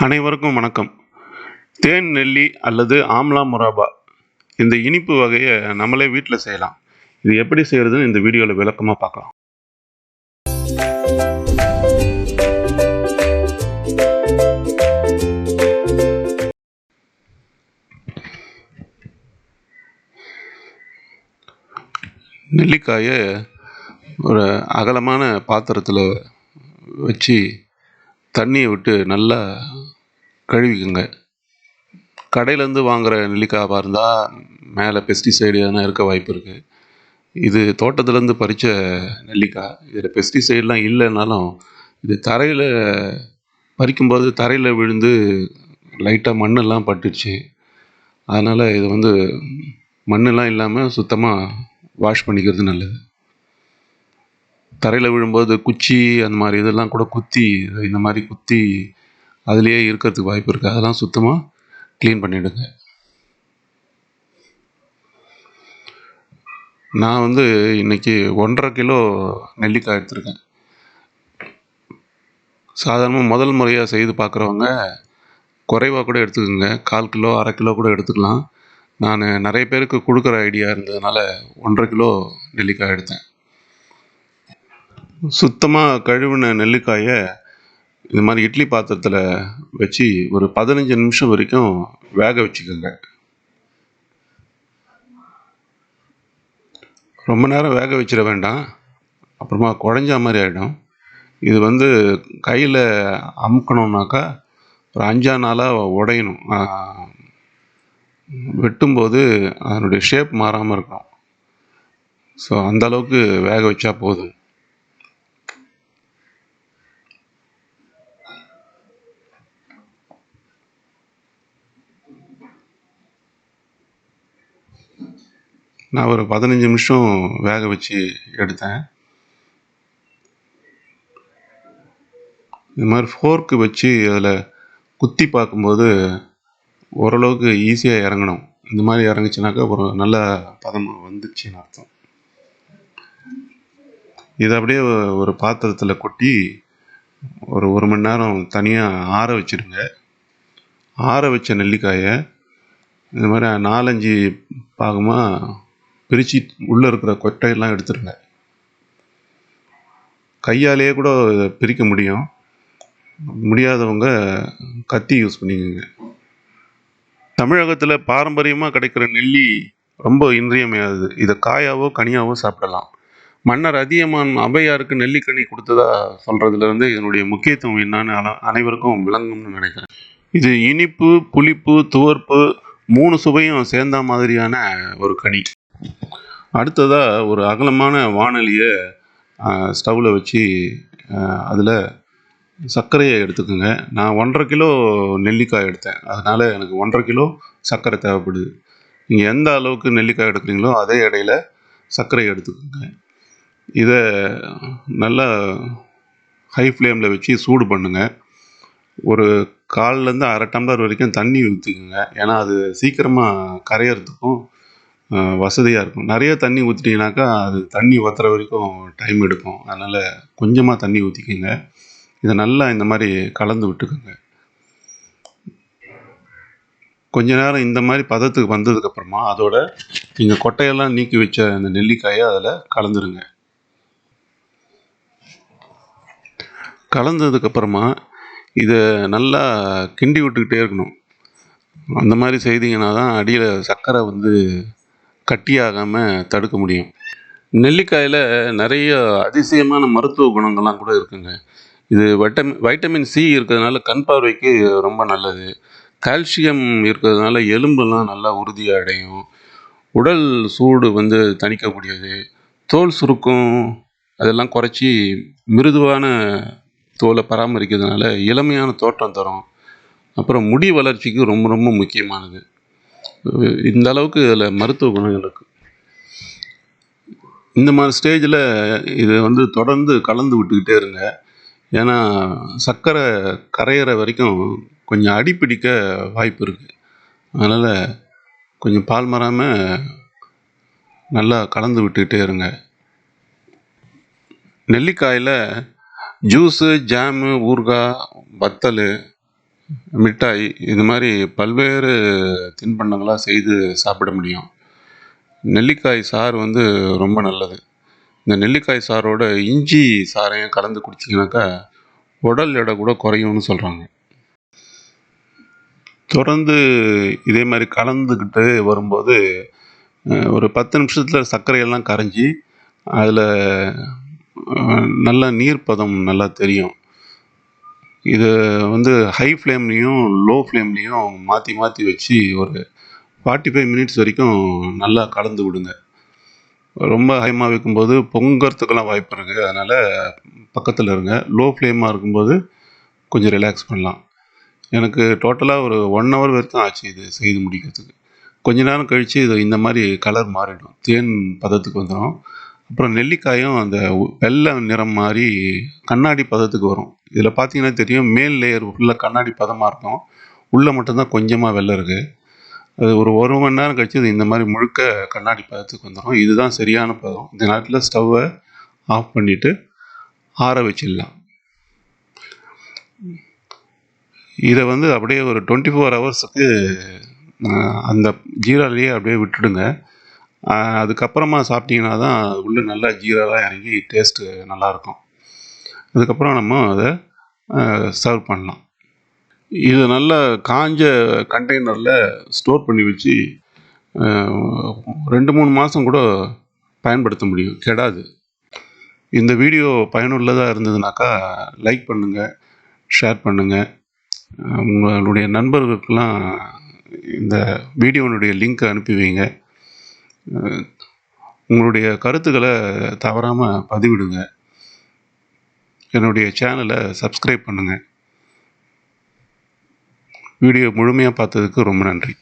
அனைவருக்கும் வணக்கம். தேன் நெல்லி அல்லது ஆம்லா முராபா. இந்த இனிப்பு வகையை நம்மளே வீட்டில் செய்யலாம். இது எப்படி செய்கிறதுன்னு இந்த வீடியோவில் விளக்கமாக பார்க்கலாம். நெல்லிக்காயை ஒரு அகலமான பாத்திரத்தில் வச்சு தண்ணியை விட்டு நல்லா கழுவிக்குங்க. கடையிலேருந்து வாங்குகிற நெல்லிக்காவாக இருந்தால் மேலே பெஸ்டிசைடு எதனா இருக்க வாய்ப்பு இருக்குது இது தோட்டத்துலேருந்து பறித்த நெல்லிக்காய். இதில் பெஸ்டிசைட்லாம் இல்லைனாலும் இது தரையில் பறிக்கும்போது தரையில் விழுந்து லைட்டாக மண்ணெல்லாம் பட்டுடுச்சு. அதனால் இது வந்து மண்ணெல்லாம் இல்லாமல் சுத்தமாக வாஷ் பண்ணிக்கிறது நல்லது. தரையில் விழும்போது குச்சி அந்த மாதிரி இதெல்லாம் கூட குத்தி இந்த மாதிரி குத்தி அதுலேயே இருக்கிறதுக்கு வாய்ப்பு இருக்குது அதெல்லாம் சுத்தமாக க்ளீன் பண்ணிவிடுங்க நான் வந்து இன்றைக்கி ஒன்றரை கிலோ நெல்லிக்காய் எடுத்திருக்கேன். சாதாரணமாக முதல் முறையாக செய்து பார்க்குறவங்க குறைவாக கூட எடுத்துக்கோங்க. கால் கிலோ அரை கிலோ கூட எடுத்துக்கலாம். நான் நிறைய பேருக்கு கொடுக்குற ஐடியா இருந்ததுனால ஒன்றரை கிலோ நெல்லிக்காய் எடுத்தேன். சுத்தமாக கழுவின நெல்லிக்காயை இந்த மாதிரி இட்லி பாத்திரத்தில் வச்சு ஒரு பதினஞ்சு நிமிஷம் வரைக்கும் வேக வச்சுக்கோங்க. ரொம்ப நேரம் வேக வச்சிட வேண்டாம். அப்புறமா குழஞ்ச மாதிரி ஆகிடும் இது வந்து கையில் அமுக்கணுன்னாக்கா ஒரு அஞ்சா நாளாக உடையணும். வெட்டும்போது அதனுடைய ஷேப் மாறாமல் இருக்கும் ஸோ அந்த அளவுக்கு வேக வச்சா போதும். நான் ஒரு பதினஞ்சு நிமிஷம் வேக வச்சு எடுத்தேன். இந்த மாதிரி ஃபோர்க்கு வச்சு அதில் குத்தி பார்க்கும்போது ஓரளவுக்கு ஈஸியாக இறங்கணும். இந்த மாதிரி இறங்குச்சுனாக்கா ஒரு நல்ல பதம் வந்துச்சுன்னு அர்த்தம். இதை அப்படியே ஒரு பாத்திரத்தில் கொட்டி ஒரு ஒரு மணி நேரம் தனியாக ஆற வச்சுருங்க ஆற வச்ச நெல்லிக்காயை இந்த மாதிரி நாலஞ்சு பாகமாக பிரித்து உள்ளே இருக்கிற கொட்டையெல்லாம் எடுத்துருங்க கையாலேயே கூட பிரிக்க முடியும். முடியாதவங்க கத்தி யூஸ் பண்ணிக்கோங்க. தமிழகத்தில் பாரம்பரியமாக கிடைக்கிற நெல்லி ரொம்ப இன்றியமையாதது. இதை காயாவோ கனியாவோ சாப்பிடலாம். மன்னர் அதியமான் அவையாருக்கு நெல்லிக்கனி கொடுத்ததா சொல்கிறதுலேருந்து இதனுடைய முக்கியத்துவம் என்னன்னு அனைவருக்கும் விளங்கும்னு நினைக்கிறேன். இது இனிப்பு புளிப்பு துவர்ப்பு மூணு சுவையும் சேர்ந்த மாதிரியான ஒரு கனி. அடுத்ததாக ஒரு அகலமான வானொலியை ஸ்டவ்வில் வச்சு அதில் சர்க்கரையை எடுத்துக்கோங்க. நான் ஒன்றரை கிலோ நெல்லிக்காய் எடுத்தேன். அதனால் எனக்கு ஒன்றரை கிலோ சர்க்கரை தேவைப்படுது. நீங்கள் எந்த அளவுக்கு நெல்லிக்காய் எடுக்கிறீங்களோ அதே இடையில சர்க்கரை எடுத்துக்கோங்க. இதை நல்லா ஹை ஃப்ளேமில் வச்சு சூடு பண்ணுங்கள் ஒரு கால்லேருந்து அரை டம்ளர் வரைக்கும் தண்ணி ஊற்றிக்குங்க ஏன்னா அது சீக்கிரமாக கரையிறதுக்கும் வசதியாக இருக்கும். நிறைய தண்ணி ஊற்றிட்டிங்கனாக்கா அது தண்ணி வற்றுற வரைக்கும் டைம் எடுக்கும். அதனால் கொஞ்சமாக தண்ணி ஊற்றிக்கோங்க இதை நல்லா இந்த மாதிரி கலந்து விட்டுக்குங்க. கொஞ்ச நேரம் இந்த மாதிரி பதத்துக்கு வந்ததுக்கப்புறமா அதோட நீங்கள் கொட்டையெல்லாம் நீக்கி வச்ச அந்த நெல்லிக்காயை அதில் கலந்துருங்க. கலந்ததுக்கப்புறமா இதை நல்லா கிண்டி விட்டுக்கிட்டே இருக்கணும். அந்த மாதிரி செய்தீங்கன்னா தான் அடியில் சர்க்கரை வந்து கட்டியாகாமல் தடுக்க முடியும். நெல்லிக்காயில் நிறைய அதிசயமான மருத்துவ குணங்கள்லாம் கூட இருக்குங்க. இது வைட்டமின் வைட்டமின் சி இருக்கிறதுனால கண் பார்வைக்கு ரொம்ப நல்லது. கால்சியம் இருக்கிறதுனால எலும்பெல்லாம் நல்லா உறுதியாக அடையும். உடல் சூடு வந்து தணிக்கக்கூடியது. தோல் சுருக்கம் அதெல்லாம் குறைச்சி மிருதுவான தோலை பராமரிக்கிறதுனால இளமையான தோற்றம் தரும். அப்புறம் முடி வளர்ச்சிக்கு ரொம்ப ரொம்ப முக்கியமானது. இந்த அளவுக்கு இதில் மருத்துவ குணங்கள் இருக்குது இந்த மாதிரி ஸ்டேஜில் இதை வந்து தொடர்ந்து கலந்து விட்டுக்கிட்டே இருங்க. ஏன்னா சர்க்கரை கரையிற வரைக்கும் கொஞ்சம் அடிப்பிடிக்க வாய்ப்பு இருக்குது அதனால் கொஞ்சம் பால் மறாமல் நல்லா கலந்து விட்டுக்கிட்டே இருங்க. நெல்லிக்காயில் ஜூஸு ஜாமு ஊறுகாய் வத்தல் மிட்டாய் இது மாதிரி பல்வேறு தின்பண்டங்களாக செய்து சாப்பிட முடியும். நெல்லிக்காய் சாறு வந்து ரொம்ப நல்லது. இந்த நெல்லிக்காய் சாரோட இஞ்சி சாறையும் கலந்து குடிச்சிங்கனாக்கா உடல் எடை கூட குறையும்னு சொல்கிறாங்க தொடர்ந்து இதே மாதிரி கலந்துக்கிட்டு வரும்போது ஒரு பத்து நிமிஷத்தில் சர்க்கரையெல்லாம் கரைஞ்சி அதில் நல்ல நீர் பதம் நல்லா தெரியும். இது வந்து ஹை ஃப்ளேம்லேயும் லோ ஃப்ளேம்லேயும் மாற்றி மாற்றி வச்சு ஒரு ஃபார்ட்டி ஃபைவ் மினிட்ஸ் வரைக்கும் நல்லா கலந்து விடுங்க. ரொம்ப ஹைமாக வைக்கும்போது பொங்கறதுக்கெல்லாம் வாய்ப்பு இருக்குது அதனால் பக்கத்தில் இருங்க. லோ ஃப்ளேமாக இருக்கும்போது கொஞ்சம் ரிலாக்ஸ் பண்ணலாம். எனக்கு டோட்டலாக ஒரு ஒன் ஹவர் வரைக்கும் ஆச்சு இது செய்து முடிக்கிறதுக்கு. கொஞ்ச நேரம் கழித்து இது இந்த மாதிரி கலர் மாறிடும். தேன் பதத்துக்கு வந்துடும் அப்புறம் நெல்லிக்காயும் அந்த வெள்ளை நிறம் மாதிரி கண்ணாடி பதத்துக்கு வரும். இதில் பார்த்தீங்கன்னா தெரியும் மேல் லேயர் ஃபுல்லாக கண்ணாடி பதமாக இருக்கும். உள்ளே மட்டும்தான் கொஞ்சமாக வெள்ளை இருக்குது அது ஒரு ஒரு மணி நேரம் கழிச்சு இது இந்த மாதிரி முழுக்க கண்ணாடி பதத்துக்கு வந்துடும் இதுதான் சரியான பதம். இந்த நேரத்தில் ஸ்டவ்வை ஆஃப் பண்ணிவிட்டு ஆற வச்சிடலாம். இதை வந்து அப்படியே ஒரு டுவெண்ட்டி ஃபோர் ஹவர்ஸுக்கு அந்த ஜீராலேயே அப்படியே விட்டுடுங்க. அதுக்கப்புறமா சாப்பிட்டிங்கன்னா தான் உள்ளே நல்லா ஜீராலாம் இறங்கி டேஸ்ட்டு நல்லாயிருக்கும். அதுக்கப்புறம் நம்ம அதை சர்வ் பண்ணலாம். இது நல்லா காஞ்ச கண்டெய்னரில் ஸ்டோர் பண்ணி வச்சு ரெண்டு மூணு மாதம் கூட பயன்படுத்த முடியும். கெடாது. இந்த வீடியோ பயனுள்ளதாக இருந்ததுனாக்கா லைக் பண்ணுங்கள் ஷேர் பண்ணுங்கள் உங்களுடைய நண்பர்களுக்கெல்லாம் இந்த வீடியோனுடைய லிங்க்கை அனுப்பி வைங்க. உங்களுடைய கருத்துக்களை தவறாமல் பதிவிடுங்க. என்னுடைய சேனலை சப்ஸ்கிரைப் பண்ணுங்கள் வீடியோ முழுமையாக பார்த்ததுக்கு ரொம்ப நன்றி.